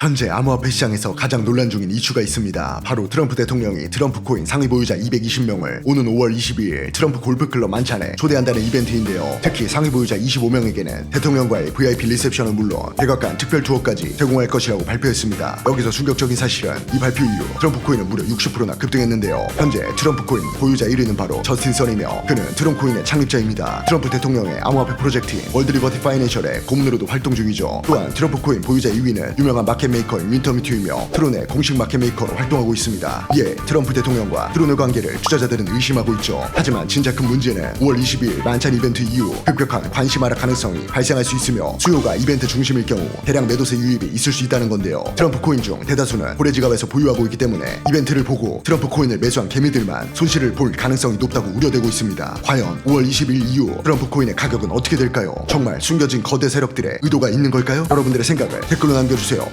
현재 암호화폐 시장에서 가장 논란 중인 이슈가 있습니다. 바로 트럼프 대통령이 트럼프 코인 상위 보유자 220명을 오는 5월 22일 트럼프 골프클럽 만찬에 초대한다는 이벤트인데요. 특히 상위 보유자 25명에게는 대통령과의 VIP 리셉션은 물론 백악관 특별 투어까지 제공할 것이라고 발표했습니다. 여기서 충격적인 사실은 이 발표 이후 트럼프 코인은 무려 60%나 급등했는데요. 현재 트럼프 코인 보유자 1위는 바로 저스틴 선이며 그는 트럼프 코인의 창립자입니다. 트럼프 대통령의 암호화폐 프로젝트인 월드 리버티 파이낸셜의 고문으로도 활동 중이죠. 또한 트럼프 코인 보유자 2위는 유명한 마켓 메이커인 윈터미튜이며 트론의 공식 마켓 메이커로 활동하고 있습니다. 이에 트럼프 대통령과 트론의 관계를 투자자들은 의심하고 있죠. 하지만 진짜 큰 문제는 5월 22일 만찬 이벤트 이후 급격한 관심 하락 가능성이 발생할 수 있으며 수요가 이벤트 중심일 경우 대량 매도세 유입이 있을 수 있다는 건데요. 트럼프 코인 중 대다수는 고래 지갑에서 보유하고 있기 때문에 이벤트를 보고 트럼프 코인을 매수한 개미들만 손실을 볼 가능성이 높다고 우려되고 있습니다. 과연 5월 20일 이후 트럼프 코인의 가격은 어떻게 될까요? 정말 숨겨진 거대 세력들의 의도가 있는 걸까요? 여러분들의 생각을 댓글로 남겨주세요.